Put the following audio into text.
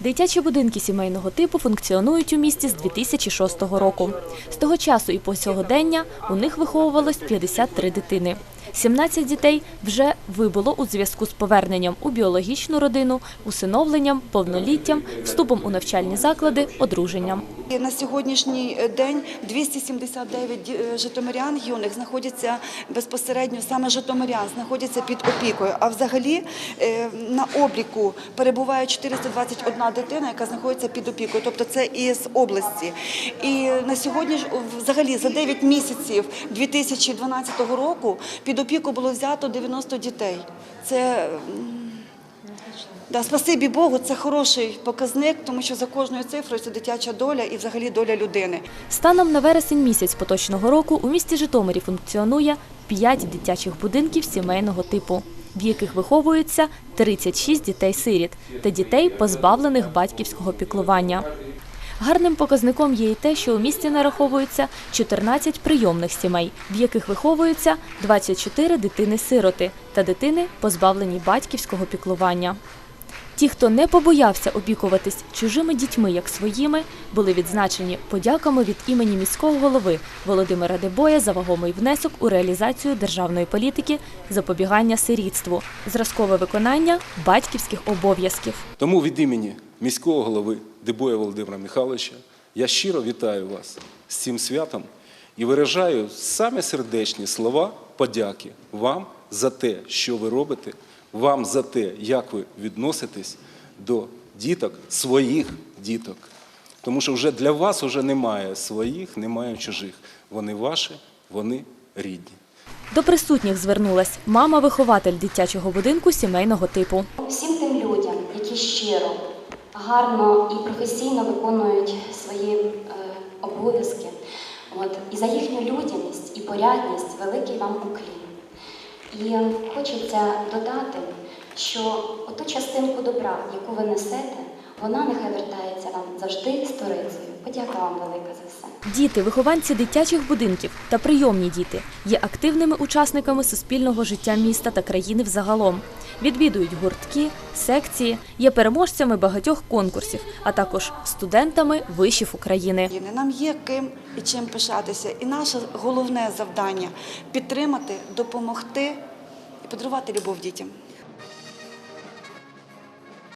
Дитячі будинки сімейного типу функціонують у місті з 2006 року. З того часу і по сьогодення у них виховувалось 53 дитини. 17 дітей вже вибуло у зв'язку з поверненням у біологічну родину, усиновленням, повноліттям, вступом у навчальні заклади, одруженням. На сьогоднішній е, день 279 ді- е, житомирян юних знаходяться безпосередньо саме житомирян, знаходяться під опікою. А взагалі е, на обліку перебуває 421 дитина, яка знаходиться під опікою, тобто це із області. І на сьогодні взагалі за 9 місяців 2012 року під опіку було взято 90 дітей. Це Да, спасибі Богу, це хороший показник, тому що за кожною цифрою це дитяча доля і взагалі доля людини. Станом на вересень місяць поточного року у місті Житомирі функціонує 5 дитячих будинків сімейного типу, в яких виховуються 36 дітей-сиріт та дітей, позбавлених батьківського піклування. Гарним показником є і те, що у місті нараховується 14 прийомних сімей, в яких виховуються 24 дитини-сироти та дитини, позбавлені батьківського піклування. Ті, хто не побоявся опікуватись чужими дітьми як своїми, були відзначені подяками від імені міського голови Володимира Дебоя за вагомий внесок у реалізацію державної політики запобігання сирітству, зразкове виконання батьківських обов'язків. Тому від імені міського голови Дебоя Володимира Михайловича я щиро вітаю вас з цим святом і виражаю саме сердечні слова подяки вам за те, що ви робите, вам за те, як ви відноситесь до діток, своїх діток. Тому що вже для вас вже немає своїх, немає чужих. Вони ваші, вони рідні. До присутніх звернулась мама-вихователь дитячого будинку сімейного типу. всім тим людям, які щиро, гарно і професійно виконують свої е, обов'язки. І за їхню людяність і порядність великий вам уклін. І хочеться додати, що оту частинку добра, яку ви несете, вона нехай вертається вам завжди сторицею. Подяка вам велика за все. Діти, вихованці дитячих будинків та прийомні діти є активними учасниками суспільного життя міста та країни взагалом. Відвідують гуртки, секції, є переможцями багатьох конкурсів, а також студентами вишів України. Нам є ким і чим пишатися. І наше головне завдання підтримати, допомогти і подарувати любов дітям.